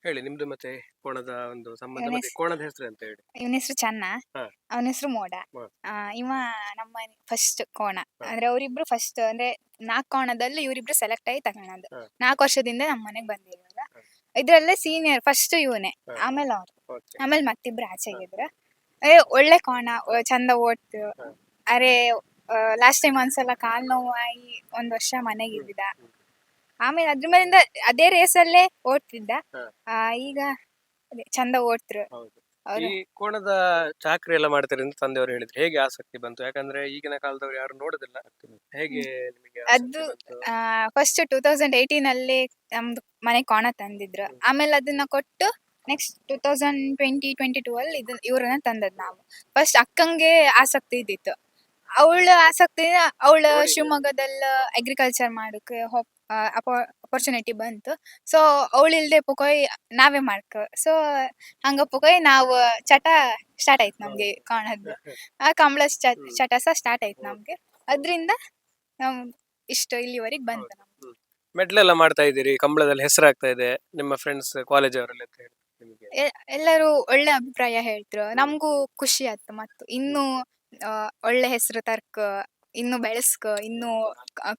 ಹೇಳಿ ನಿಮ್ದು ಮತ್ತೆ ಕೋಣದ ಒಂದು ಸಂಬಂಧ ಮತ್ತೆ ಕೋಣದ ಹೆಸರು ಅಂತ ಹೇಳಿ. ಇವನ ಹೆಸರು ಚನ್ನ ಹಾ. ಅವನ ಹೆಸರು ಮೋಡ. ಹಾ. ಆ, ಇವ ನಮ್ಮ ಫಸ್ಟ್ ಕೋಣ. ಅಂದ್ರೆ ಅವರಿಬ್ರು ಫಸ್ಟ್ ಅಂದ್ರೆ ನಾಲ್ಕು ಕೋಣದಲ್ಲಿ ಇವರಿಬ್ರು ಸೆಲೆಕ್ಟ್ ಆಗಿ ತಗೊಳೋದು ಹಾ. ನಾಲ್ಕು ವರ್ಷದಿಂದ ನಮ್ಮ ಮನೆಗ್ ಬಂದಿರೋದ. ಇದ್ರಲ್ಲೇ ಸೀನಿಯರ್ ಫಸ್ಟ್ ಇವನೇ. ಹಾ. ಆಮೇಲೆ ಅವ್ರು. ಆಮೇಲೆ ಮತ್ತಿಬ್ರು ಆಚೆಗಿದ್ರು ಏ ಒಳ್ಳೆ ಕೋಣ ಒ- ಚಂದ ಓಡ್ತು ಹಾ. ಅರೆ ಲಾಸ್ಟ್ ಟೈಮ್ ಒಂದ್ಸಲ ಕಾಲ್ ನೋವಾಗಿ ಒಂದ್ ವರ್ಷ ಮನೆಗಿದ್ದ ಆಮೇಲೆ ಅದ್ರ ಮೇಲಿಂದ ಅದೇ ರೇಸಲ್ಲೇ ಓಡ್ತಿದ್ದ. ಆ, ಈಗ ಅದೇ ಚಂದ ಓಡ್ತಿರು. ಹೌದು. ಈ ಕೋಣದ ಚಾಕ್ರಿ ಎಲ್ಲ ಮಾಡ್ತಾರೆ ಅಂತ ತಂದೆಯವರು ಹೇಳಿದ್ರು. ಹೇಗೆ ಆಸಕ್ತಿ ಬಂತು? ಯಾಕಂದ್ರೆ ಈಗಿನ ಕಾಲದವ್ರು ಯಾರು ನೋಡುದಿಲ್ಲ. ಹೇಗೆ ನಿಮಗೆ ಆಸಕ್ತಿ ಅದು ಬಂತು? ಫಸ್ಟ್ ಟೂ ತೌಸಂಡ್ ಏಯ್ಟೀನ್ ಅಲ್ಲಿ ನಮ್ದು ಮನೆ ಕೋಣ ತಂದಿದ್ರು. ಆಮೇಲೆ ಅದನ್ನ ಕೊಟ್ಟು next two thousand twenty twenty two ಅಲ್ಲಿ ಇದು ಇವ್ರನ್ನ ತಂದದ್ ನಾವು. ಫಸ್ಟ್ ಅಕ್ಕಂಗೆ ಆಸಕ್ತಿ ಇದ್ದಿತ್ತು. ಅವಳ ಆಸಕ್ತಿ ಅವಳ ಶಿವಮೊಗ್ಗದಲ್ಲಿ ಅಗ್ರಿಕಲ್ಚರ್ ಮಾಡೋಕೆ ಅಪರ್ಚುನಿಟಿ ಬಂತು. ಸೊ ಇಲ್ಲದೆ ಪುಕೋಯ್ ನಾವೇ ಮಾಡ್ಕ ಸೊ ಹಂಗ ಪುಕೋಯ್ ನಾವು ಚಟ ಸ್ಟಾರ್ಟ್ ಆಯ್ತು ನಮ್ಗೆ ಕಾಣದ್ದು ಆ ಹ್ಮ್. ಚಟ ಸಹ ಸ್ಟಾರ್ಟ್ ಆಯ್ತು ನಮ್ಗೆ. ಅದರಿಂದ ನಮ್ ಇಷ್ಟು ಇಲ್ಲಿವರೆಗೆ ಬಂತು ನಮ್ಗೆ ಮೆಡ್ಲೆಲ್ಲ ಮಾಡ್ತಾ ಇದ್ದೀರಿ ಕಂಬಳದಲ್ಲಿ ಹೆಸರಾಗ್ತಾ ಇದೆ ನಿಮ್ಮ ಫ್ರೆಂಡ್ಸ್ ಕಾಲೇಜ್ ಅವರೆಲ್ಲ ಅಂತ ಹೇಳಿ ನಿಮಗೆ. ಎಲ್ಲರೂ ಒಳ್ಳೆ ಅಭಿಪ್ರಾಯ ಹೇಳ್ತ್ರು ನಮಗೂ ಖುಷಿ ಆಯ್ತು ಮತ್ತು ಇನ್ನೂ ಆ, ಒಳ್ಳೆ ಹೆಸರು ತರ್ಕ ಇನ್ನು ಬೆಳೆಸ್ಕ ಇನ್ನು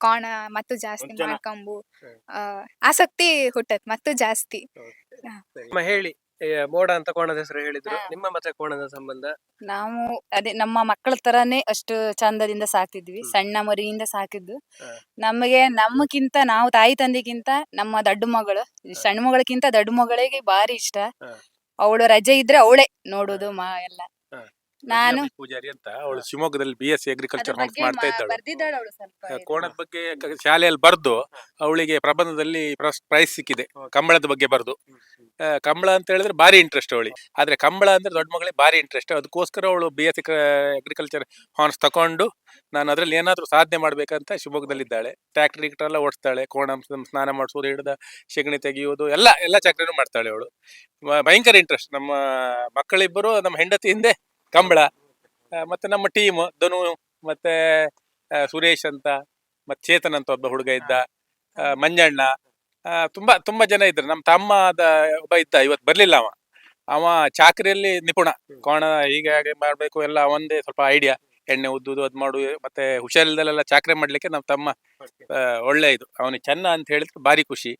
ಕಾಣ ಮತ್ತು ಜಾಸ್ತಿ. ಮಾಡ್ಕೊಂಬು ಹ್ಮ್. ಆ, ಆಸಕ್ತಿ ಹುಟ್ಟತ್ ಮತ್ತು ಜಾಸ್ತಿ ನಿಮ್ಮ ಹೇಳಿ ಏ, ಮೋಡ ಅಂತ ಕೋಣದ ಹೆಸರು ಹೇಳಿದ್ರು ಹಾ. ನಿಮ್ಮ ಮತ್ತೆ ಕೋಣದ ಸಂಬಂಧ ನಾವು ಅದೇ ನಮ್ಮ ಮಕ್ಕಳ ತರಾನೇ ಅಷ್ಟು ಚಂದದಿಂದ ಸಾಕ್ತಿದ್ವಿ ಹ್ಮ್. ಸಣ್ಣ ಮರಿಯಿಂದ ಸಾಕಿದ್ದು ಹಾ. ನಮಗೆ ನಮ್ಮಕ್ಕಿಂತ ನಾವು ತಾಯಿ ತಂದೆಗಿಂತ ನಮ್ಮ ದೊಡ್ಡ ಮಗಳು ಸಣ್ಣ ಮಗಳಕ್ಕಿಂತ ದೊಡ್ಡ ಮಗಳಿಗೆ ಬಾರಿ ಇಷ್ಟ ಹಾ. ಅವಳು ರಜೆ ಇದ್ರೆ ಅವಳೇ ನೋಡುದು ಮಾ ಎಲ್ಲ. ನಾನು ಪೂಜಾರಿ ಅಂತ ಅವಳು ಶಿವಮೊಗ್ಗದಲ್ಲಿ ಬಿ ಎಸ್ ಸಿ ಅಗ್ರಿಕಲ್ಚರ್ ಮಾಡ್ತಾ ಇದ್ದಾಳೆ. ಬರ್ದಿದ್ದಾಳೆ ಅವಳು ಸ್ವಲ್ಪ ಕೋಣದ ಬಗ್ಗೆ ಕ- ಶಾಲೆಯಲ್ಲಿ ಬರ್ದು ಅವಳಿಗೆ ಪ್ರಬಂಧದಲ್ಲಿ ಪ್ರೈಸ್ ಸಿಕ್ಕಿದೆ ಕಂಬಳದ ಬಗ್ಗೆ ಬರ್ದು. ಕಂಬಳ ಅಂತ ಹೇಳಿದ್ರೆ ಭಾರಿ ಇಂಟ್ರೆಸ್ಟ್ ಅವಳಿಗೆ ಆದ್ರೆ ಕಂಬಳ ಅಂದ್ರೆ ದೊಡ್ಡ ಮಗಳಿಗೆ ಭಾರಿ ಇಂಟ್ರೆಸ್ಟ್ ಅದಕ್ಕೋಸ್ಕರ ಅವಳು B S C agriculture hons ತಕೊಂಡು ನಾನು ಅದ್ರಲ್ಲಿ ಏನಾದ್ರೂ ಸಾಧನೆ ಮಾಡ್ಬೇಕಂತ ಶಿವಮೊಗ್ಗದಲ್ಲಿದ್ದಾಳೆ. ಟ್ರ್ಯಾಕ್ಟರ್ ಗಿಕ್ಟರ್ ಎಲ್ಲ ಓಡಿಸ್ತಾಳೆ. ಕೋಣ ಸ್ನಾನ ಮಾಡಿಸೋದು ಹಿಡಿದ ಸೆಗಣಿ ತೆಗೆಯೋದು ಎಲ್ಲ ಎಲ್ಲ ಚಾಕ್ರಿನೂ ಮಾಡ್ತಾಳೆ ಅವಳು. ಭಯಂಕರ ಇಂಟ್ರೆಸ್ಟ್ ನಮ್ಮ ಮಕ್ಕಳಿಬ್ಬರು ನಮ್ಮ ಹೆಂಡತಿ ಹಿಂದೆ ಕಂಬಳ ಮತ್ತೆ ನಮ್ಮ ಟೀಮ್ ಧನು, ಮತ್ತೆ ಸುರೇಶ್ ಅಂತ, ಮತ್ತೆ ಚೇತನ್ ಅಂತ ಒಬ್ಬ ಹುಡುಗ ಇದ್ದ ಮಂಜಣ್ಣ ತುಂಬಾ ತುಂಬಾ ಜನ ಇದ್ರು. ನಮ್ಮ ತಮ್ಮದ ಒಬ್ಬ ಇದ್ದ, ಇವತ್ತು ಬರ್ಲಿಲ್ಲ ಅವ. ಅವ ಚಾಕರಿಯಲ್ಲಿ ನಿಪುಣ. ಕೋಣ ಹೀಗೆ ಮಾಡ್ಬೇಕು, ಎಲ್ಲ ಒಂದೇ ಸ್ವಲ್ಪ ಐಡಿಯಾ ಎಣ್ಣೆ ಉದ್ದುದು, ಅದ್ ಮಾಡು, ಮತ್ತೆ ಹುಷಾರಿಲ್ದಲ್ಲೆಲ್ಲ ಚಾಕ್ರೆ ಮಾಡ್ಲಿಕ್ಕೆ ನಮ್ಮ ತಮ್ಮ ಒಳ್ಳೆ ಇದು. ಅವನಿಗೆ ಚೆನ್ನ ಅಂತ ಹೇಳಿದ್ರೆ ಭಾರಿ ಖುಷಿ.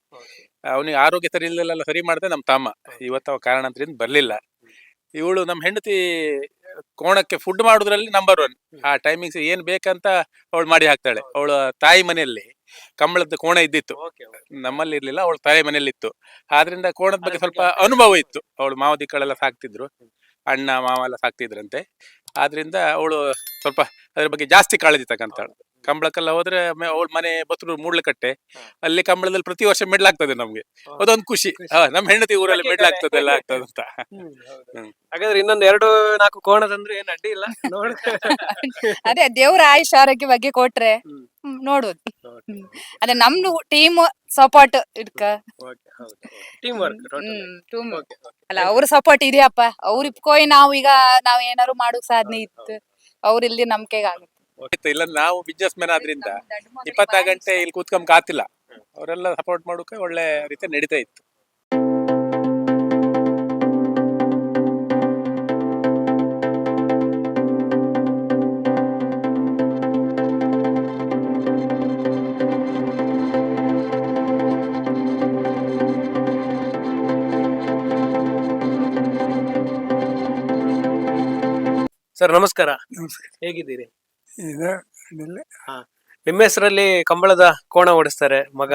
ಅವನಿಗೆ ಆರೋಗ್ಯ ಸರಿ ಸರಿ ಮಾಡಿದೆ ನಮ್ಮ ತಮ್ಮ. ಇವತ್ತು ಅವ ಕಾರಣಾಂತರಿಂದ ಬರ್ಲಿಲ್ಲ. ಇವಳು ನಮ್ಮ ಹೆಂಡತಿ ಕೋಣಕ್ಕೆ ಫುಡ್ ಮಾಡೋದ್ರಲ್ಲಿ ನಂಬರ್ ಒನ್ ಆ ಟೈಮಿಂಗ್ಸ್ ಏನ್ ಬೇಕಂತ ಅವಳು ಮಾಡಿ ಹಾಕ್ತಾಳೆ. ಅವಳ ತಾಯಿ ಮನೆಯಲ್ಲಿ ಕಂಬಳದ ಕೋಣ ಇದ್ದಿತ್ತು. ನಮ್ಮಲ್ಲಿ ಇರ್ಲಿಲ್ಲ ಅವಳ ತಾಯಿ ಮನೆಯಲ್ಲಿ ಇತ್ತು ಆದ್ರಿಂದ ಕೋಣದ ಬಗ್ಗೆ ಸ್ವಲ್ಪ ಅನುಭವ ಇತ್ತು. ಅವಳು ಮಾವದಿಕ್ಕಳೆಲ್ಲ ಸಾಕ್ತಿದ್ರು. ಅಣ್ಣ ಮಾವ ಎಲ್ಲ ಸಾಕ್ತಿದ್ರಂತೆ. ಆದ್ರಿಂದ ಅವಳು ಸ್ವಲ್ಪ ಅದ್ರ ಬಗ್ಗೆ ಜಾಸ್ತಿ ಕಾಳಜಿ ತಗೊಂತಾಳು. ಕಂಬಳಕ್ಕೆಲ್ಲ ಹೋದ್ರೆ ಅವಳ ಮನೆ ಬತ್ರು ಮೂಡ್ಲಕಟ್ಟೆ. ಅಲ್ಲಿ ಕಂಬಳದಲ್ಲಿ ಪ್ರತಿ ವರ್ಷ ಮೆಡ್ಲ್ ಆಗ್ತದೆ ನಮ್ಗೆ ಅದೊಂದು ಖುಷಿ. ಹಾ ನಮ್ಮ ಹೆಂಡತಿ ಊರಲ್ಲಿ ಮೆಡ್ಲ್ ಆಗ್ತದೆ ಎಲ್ಲ ಆಗ್ತದೆ ಅಂತ ಹ್ಮ್. ಹಾಗಾದ್ರೆ ಇನ್ನೊಂದ್ ಎರಡು ನಾಲ್ಕು ಕೋಣದಂದ್ರೆ ಏನ್ ಅಡ್ಡಿ ಇಲ್ಲ? ನೋಡ್. <laughs> ಅದೇ ದೇವ್ರ ಆಯುಷ್ ಆರೋಗ್ಯ ಬಗ್ಗೆ ಕೊಟ್ರೆ ಹ್ಮ್. ಹ್ಮ್, ನೋಡುದು. ಹ್ಮ್. ಅದೇ ನಮ್ದು ಟೀಮ್ ಸಪೋರ್ಟ್ ಇಡ್ಕ ಟೀಮ್ ವರ್ಕ್ ಹ್ಮ್. ಅಲ್ಲ ಅವ್ರ ಸಪೋರ್ಟ್ ಇದೆಯಪ್ಪ. ಅವ್ರ ಇಪ್ಕೋಯ್ ನಾವು ಈಗ ನಾವ್ ಏನಾರು ಮಾಡೋಕ್ ಸಾಧನೆ ಇತ್ತು. ಅವ್ರ ಇಲ್ಲಿ ನಂಬಿಕೆಗೆ ಆಗುತ್ತೆ. ಇಲ್ಲ ನಾವು ಬಿಸ್ನೆಸ್ ಮ್ಯಾನ್ ಆದ್ರಿಂದ ಇಪ್ಪತ್ನಾಲ್ಕು ಗಂಟೆ ಇಲ್ಲಿ ಕೂತ್ಕೊಂಡ್ ಕಾತಿಲ್ಲ. ಅವರೆಲ್ಲ ಸಪೋರ್ಟ್ ಮಾಡೋಕೆ ಒಳ್ಳೆ ರೀತಿ ನಡೀತಾ ಇತ್ತು. ಸರ್ ನಮಸ್ಕಾರ. ನಮಸ್ಕಾರ. ಹೇಗಿದ್ದೀರಿ? ಇದು. ನಿಮ್ಮ ಹೆಸರಲ್ಲಿ ಕಂಬಳದ ಕೋಣ ಓಡಿಸ್ತಾರೆ ಮಗ.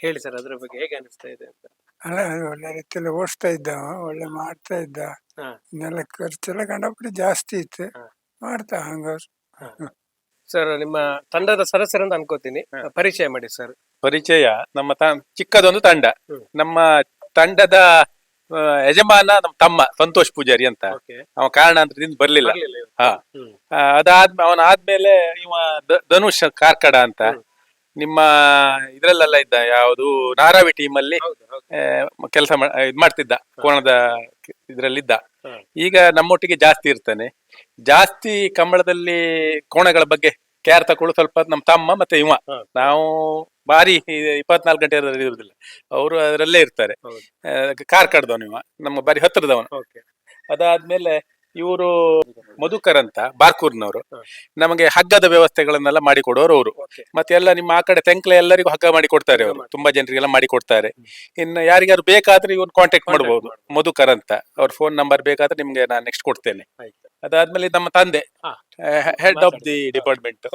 ಹೇಳಿ ಸರ್ ಅದ್ರ ಬಗ್ಗೆ ಹೇಗೆ ಅನಿಸ್ತಾ ಇದೆ ಅಂತ. ಅಲ್ಲ ಅದು ಒಳ್ಳೆ ರೀತಿಯಲ್ಲಿ ಓಡಿಸ್ತಾ ಇದ್ದ ಅವ, ಒಳ್ಳೆ ಮಾಡ್ತಾ ಇದ್ದ. ಹಾ. ಇನ್ನೆಲ್ಲ ಖರ್ಚೆಲ್ಲ ಕಂಡಪಟ್ಟು ಜಾಸ್ತಿ ಇತ್ತು. ಹಾ. ಮಾಡ್ತಾ ಹಂಗ ಸರ್ ನಿಮ್ಮ ತಂಡದ ಸದಸ್ಯರಂತ ಅನ್ಕೋತೀನಿ. ಪರಿಚಯ ಮಾಡಿ ಸರ್. ಪರಿಚಯ ನಮ್ಮ ತ ಚಿಕ್ಕದೊಂದು ತಂಡ. ಹ್ಮ್. ನಮ್ಮ ತಂಡದ ಆ, ಯಜಮಾನ ನಮ್ ತಮ್ಮ ಸಂತೋಷ್ ಪೂಜಾರಿ ಅಂತ. ಅವ ಅವ ಕಾರಣಾಂತರದಿಂದ ಬರ್ಲಿಲ್ಲ. ಹಾ. ಆ, ಅದಾದ್ಮೇಲೆ ಅವನ ಆದ್ಮೇಲೆ ಇವ ದ- ಧನುಷ್ ಕಾರ್ಕಡ ಅಂತ. ನಿಮ್ಮ ಇದ್ರಲ್ಲೆಲ್ಲ ಇದ್ದ ಯಾವುದು ನಾರಾವಿ ಟೀಮ್ ಅಲ್ಲಿ ಹೌದು ಹೌದು. ಕೆಲಸ ಇದ್ ಮಾಡ್ತಿದ್ದ ಕೋಣದ ಇದ್ರಲ್ಲಿದ್ದ. ಹಾ. ಈಗ ಈಗ ನಮ್ಮೊಟ್ಟಿಗೆ ಜಾಸ್ತಿ ಇರ್ತಾನೆ. ಜಾಸ್ತಿ ಕಂಬಳದಲ್ಲಿ ಕೋಣಗಳ ಬಗ್ಗೆ ಕೇರ್ ತಕೊಳ್ಳು ಸ್ವಲ್ಪ ನಮ್ಮ ತಮ್ಮ ಮತ್ತೆ ಇವ. ಹಾ. ನಾವು ಬಾರಿ ಇಪ್ಪತ್ನಾಲ್ಕು ಗಂಟೆ ಇರುವುದಿಲ್ಲ ಇರುದಿಲ್ಲ. ಅವರು ಅದರಲ್ಲೇ ಇರ್ತಾರೆ. ಕಾರ್ ಕಡ್ದವನು ಇವ. ನಮ್ಮ ಬಾರಿ ಹತ್ತಿರದವನು ಅದಾದ್ಮೇಲೆ ಇವರು ಮಧುಕರ್ ಅಂತ ಬಾರ್ಕೂರ್ನವರು. ನಮಗೆ ಹಗ್ಗದ ವ್ಯವಸ್ಥೆಗಳನ್ನೆಲ್ಲ ಮಾಡಿಕೊಡೋರು ಅವರು. ಮತ್ತೆ ಎಲ್ಲ ನಿಮ್ಮ ಆ ಕಡೆ ತೆಂಕ್ಲೆ ಎಲ್ಲರಿಗೂ ಹಗ್ಗ ಮಾಡಿ ಕೊಡ್ತಾರೆ ಅವರು. ತುಂಬಾ ಜನರಿಗೆಲ್ಲ ಮಾಡಿ ಕೊಡ್ತಾರೆ. ಇನ್ನು ಯಾರಿಗಾದ್ರು ಬೇಕಾದ್ರೆ ಇವ್ರು ಕಾಂಟ್ಯಾಕ್ಟ್ ಮಾಡಬಹುದು ಮಾಡ್ಬೋದು. ಮಧುಕರ್ ಅಂತ. ಅವ್ರ ಫೋನ್ ನಂಬರ್ ಬೇಕಾದ್ರೆ ನಿಮ್ಗೆ ನಾನು ನೆಕ್ಸ್ಟ್ ಕೊಡ್ತೇನೆ. ಅದಾದ್ಮೇಲೆ ನಮ್ಮ ತಂದೆ ಹೆಡ್ ಆಫ್ ದಿ ಡಿಪಾರ್ಟ್ಮೆಂಟ್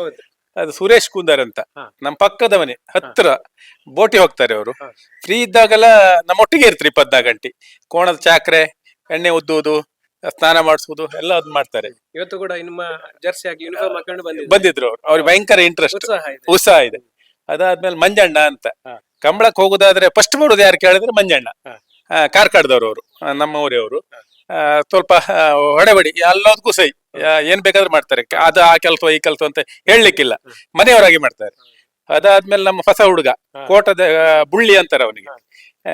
ಅದು ಸುರೇಶ್ ಕುಂದರ್ ಅಂತ. ನಮ್ಮ ಪಕ್ಕದವನೇ ಹತ್ರ ಬೋಟಿ ಹೋಗ್ತಾರೆ ಅವರು. ಫ್ರೀ ಇದ್ದಾಗೆಲ್ಲ ನಮ್ಮೊಟ್ಟಿಗೆ ಇರ್ತಾರೆ ಇಪ್ಪತ್ನಾಲ್ಕು ಗಂಟೆ. ಕೋಣದ ಚಾಕ್ರೆ ಎಣ್ಣೆ ಉದ್ದುವುದು ಸ್ನಾನ ಮಾಡಿಸುವುದು ಎಲ್ಲ ಅದ್ ಮಾಡ್ತಾರೆ. ಇವತ್ತು ಕೂಡ ನಿಮ್ಮ ಜರ್ಸಿ ಹಾಕಿ ಯೂನಿಫಾರ್ಮ್ ಹಾಕೊಂಡು ಬಂದಿದ್ದೀರಿ. ಬಂದಿದ್ರು ಅವ್ರು. ಅವ್ರಿಗೆ ಭಯಂಕರ ಇಂಟ್ರೆಸ್ಟ್ ಉತ್ಸಾಹ ಇದೆ. ಅದಾದ್ಮೇಲೆ ಮಂಜಣ್ಣ ಅಂತ. ಕಂಬಳಕ್ಕೆ ಹೋಗುದಾದ್ರೆ ಫಸ್ಟ್ ಬರುದು ಯಾರು ಕೇಳಿದ್ರೆ ಮಂಜಣ್ಣ. ಕಾರ್ಕಳದವ್ರು ಅವರು ನಮ್ಮ ಊರವರು. ಸ್ವಲ್ಪ ಹೊಡೆಬಡಿ. ಎಲ್ಲದಕ್ಕೂ ಸೈ ಏನ್ ಬೇಕಾದ್ರೂ ಮಾಡ್ತಾರೆ. ಅದು ಆ ಕೆಲಸ ಈ ಕೆಲಸ ಅಂತ ಹೇಳಲಿಕ್ಕಿಲ್ಲ. ಮನೆಯವರಾಗಿ ಮಾಡ್ತಾರೆ. ಅದಾದ್ಮೇಲೆ ನಮ್ಮ ಹೊಸ ಹುಡುಗ. ಕೋಟದ ಬುಳ್ಳಿ ಅಂತಾರೆ ಅವನಿಗೆ.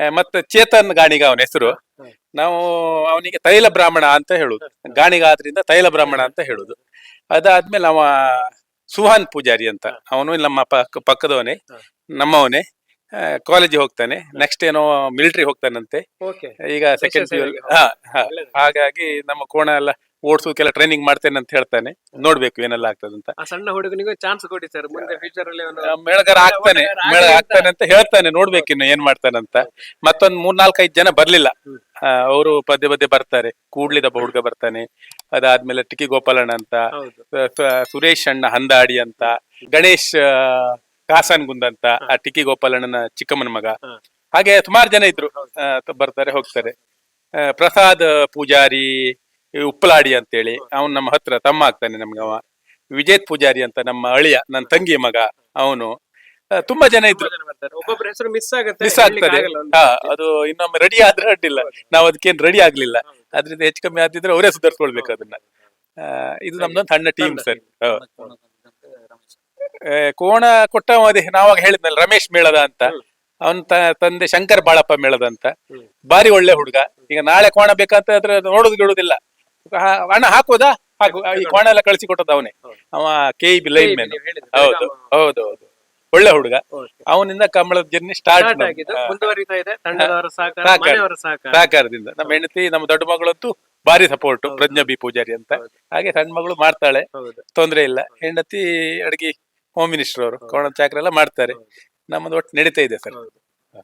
ಮತ್ತೆ ಚೇತನ್ ಗಾಣಿಗ ಅವನ ಹೆಸರು. ನಾವು ಅವನಿಗೆ ತೈಲ ಬ್ರಾಹ್ಮಣ ಅಂತ ಹೇಳುದು. ಗಾಣಿಗ ಆದ್ರಿಂದ ತೈಲ ಬ್ರಾಹ್ಮಣ ಅಂತ ಹೇಳುದು. ಅದಾದ್ಮೇಲೆ ಅವ ಸುಹಾನ್ ಪೂಜಾರಿ ಅಂತ. ಅವನು ನಮ್ಮ ಪಕ್ಕ ಪಕ್ಕದವನೇ. ನಮ್ಮವನೇ. ಕಾಲೇಜಿಗೆ ಹೋಗ್ತಾನೆ. ನೆಕ್ಸ್ಟ್ ಏನೋ ಮಿಲಿಟರಿ ಹೋಗ್ತಾನಂತೆ. ಓಕೆ ಈಗ ಸೆಕೆಂಡ್ ಪಿ ಹಾ ಹಾ. ಹಾಗಾಗಿ ನಮ್ಮ ಕೋಣ ಎಲ್ಲ ಓಡಿಸೋಕೆಲ್ಲ ಟ್ರೈನಿಂಗ್ ಮಾಡ್ತೇನೆ ಅಂತ ಹೇಳ್ತಾನೆ. ನೋಡ್ಬೇಕು ಏನೆಲ್ಲ ಆಗ್ತದಂತ ಆ ಸಣ್ಣ ಹುಡುಗನಿಗೂ ಚಾನ್ಸ್ ಕೊಡಿ ಸರ್ ಮುಂದೆ ಫ್ಯೂಚರ್ ಅಲ್ಲಿ ಅವನು ಮೇಳಗಾರ ಆಗ್ತಾನೆ. ಮೇಳ ಅಂತ. ಆಗ್ತಾನೆ ಅಂತ ಹೇಳ್ತಾನೆ. ನೋಡ್ಬೇಕು ಇನ್ನು ಏನ್ ಮಾಡ್ತಾನಂತ ಮತ್ತೊಂದ್ ಮೂರ್ನಾಲ್ಕೈದು ಜನ ಬರ್ಲಿಲ್ಲ. ಅವರು ಪದೇ ಪದೇ ಬರ್ತಾರೆ. ಕೂಡ್ಲಿದಬ್ಬ ಹುಡುಗ ಬರ್ತಾನೆ. ಅದಾದ್ಮೇಲೆ ಟಿಕಿ ಗೋಪಾಲಣ್ಣ ಅಂತ ಸುರೇಶ್ ಅಣ್ಣ ಹಂದಾಡಿ ಅಂತ ಗಣೇಶ್ ಕಾಸನ್ಗುಂದ್ ಅಂತ ಆ ಟಿಕಿ ಗೋಪಾಲಣ್ಣನ ಚಿಕ್ಕಮ್ಮನ ಮಗ. ಹಾಗೆ ಸುಮಾರು ಜನ ಇದ್ರು ಆ, ತ- ಬರ್ತಾರೆ ಹೋಗ್ತಾರೆ. ಆ, ಪ್ರಸಾದ್ ಪೂಜಾರಿ ಈ ಉಪ್ಪಲಾಡಿ ಅಂತೇಳಿ ಅವನು ನಮ್ಮ ಹತ್ರ ತಮ್ಮ ಆಗ್ತಾನೆ ನಮ್ಗೆ ಅವ. ವಿಜೇತ್ ಪೂಜಾರಿ ಅಂತ ನಮ್ಮ ಅಳಿಯ ನನ್ನ ತಂಗಿ ಮಗ ಅವನು. ತುಂಬಾ ಜನ ಇದ್ರು. ಹೆಸರು ಮಿಸ್ ಆಗುತ್ತೆ ಮಿಸ್ ಆಗ್ತದೆ. ಒಂದು. ಹಾ ಅದು ಇನ್ನೊಮ್ಮೆ ರೆಡಿ ಆದ್ರೆ ಅಡ್ಡಿಲ್ಲ ನಾವು ಅದಕ್ಕೇನ್ ರೆಡಿ ಆಗ್ಲಿಲ್ಲ. ಅದ್ರಿಂದ ಹೆಚ್ಚು ಕಮ್ಮಿ ಆದಿದ್ರೆ ಅವರೇ ಸುಧಾರಿಸ್ಕೊಳ್ಬೇಕು ಅದನ್ನ. ಆ, ಇದು ನಮ್ದೊಂದು ಸಣ್ಣ ಟೀಮ್ ಸರ್. ಕೋಣ ಕೊಟ್ಟ ಅದೇ ನಾವಾಗ ಹೇಳಿದ್ನಲ್ಲ ರಮೇಶ್ ಮೇಳದ ಅಂತ. ಅವನ ತಂದೆ ಶಂಕರ್ ಬಾಳಪ್ಪ ಮೇಳದ ಅಂತ. ಬಾರಿ ಒಳ್ಳೆ ಹುಡುಗ. ಈಗ ನಾಳೆ ಕೋಣ ಬೇಕಂತ ಅದ್ರ ನೋಡುದು ಗಿಡುದಿಲ್ಲ ಹಾ, ಅಣ್ಣ ಹಾಕೋದಾ ಹಾಕು. ಈ ಕೋಣ ಎಲ್ಲ ಕಳಿಸಿ ಕೊಟ್ಟದ ಅವನೇ. ಅವ ಕೆ ಬಿ ಲೈನ್ ಮ್ಯಾನ್ ನೀವು ಹೇಳಿದ್ರಿ. ಹೌದು ಹೌದು ಹೌದು ಒಳ್ಳೆ ಹುಡುಗ. Okay. ಅವನಿಂದ ಕಂಬಳದ ಜರ್ನಿ ಸ್ಟಾರ್ಟ್ ಸ್ಟಾರ್ಟ್ ಆಗಿದ್ದು ಮುಂದುವರಿತಾ ಇದೆ. ತಂಡದವರ ಸಹಕಾರ ಸಹಕಾರ. ಮನೆಯವರ ಸಹಕಾರ. ಸಹಕಾರದಿಂದ. ನಮ್ಮ ಹೆಂಡತಿ ನಮ್ಮ ದೊಡ್ಡ ಮಗಳಂತೂ ಭಾರಿ ಸಪೋರ್ಟ್ ಪ್ರಜ್ಞಾ ಬಿ ಪೂಜಾರಿ ಅಂತ. ಹಾಗೆ ಸಣ್ಣ ಮಗಳು ಮಾಡ್ತಾಳೆ. ಹೌದು. ತೊಂದ್ರೆ ಇಲ್ಲ. ಹೆಂಡತಿ ಅಡ್ಗಿ ಹೋಮ್ ಮಿನಿಸ್ಟರ್ ಅವರು ಕೋಣ ಚಾಕ್ರ ಎಲ್ಲ ಮಾಡ್ತಾರೆ. ನಮ್ಮದು ಒಟ್ಟು ನಡೀತಾ ಇದೆ ಸರ್.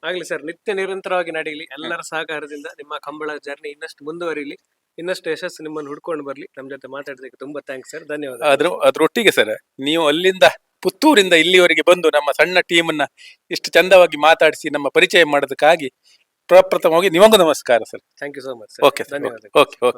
ಆಗ್ಲಿ ಸರ್ ನಿತ್ಯ ನಿರಂತರವಾಗಿ ನಡೀಲಿ ಎಲ್ಲರ ಸಹಕಾರದಿಂದ ನಿಮ್ಮ ಕಂಬಳ ಜರ್ನಿ ಇನ್ನಷ್ಟು ಮುಂದುವರಿಲಿ ಇನ್ನಷ್ಟು ಯಶಸ್ಸು ನಿಮ್ಮನ್ನು ಹುಡ್ಕೊಂಡು ಬರ್ಲಿ. ನಮ್ಮ ಜೊತೆ ಮಾತಾಡೋದಕ್ಕೆ ತುಂಬಾ ಥ್ಯಾಂಕ್ಸ್ ಸರ್. ಧನ್ಯವಾದ. ಅದ್ರ ಅದ್ರೊಟ್ಟಿಗೆ ಸರ್ ನೀವು ಅಲ್ಲಿಂದ ಪುತ್ತೂರಿಂದ ಇಲ್ಲಿವರೆಗೆ ಬಂದು ನಮ್ಮ ಸಣ್ಣ ಟೀಮನ್ನ ಇಷ್ಟು ಚಂದವಾಗಿ ಮಾತಾಡಿಸಿ ನಮ್ಮ ಪರಿಚಯ ಮಾಡೋದಕ್ಕಾಗಿ ಪ್ರಪ್ರಥಮವಾಗಿ ನಿಮಗೂ ನಮಸ್ಕಾರ sir. Thank you so much sir okay ಧನ್ಯವಾದ ಓಕೆ ಓಕೆ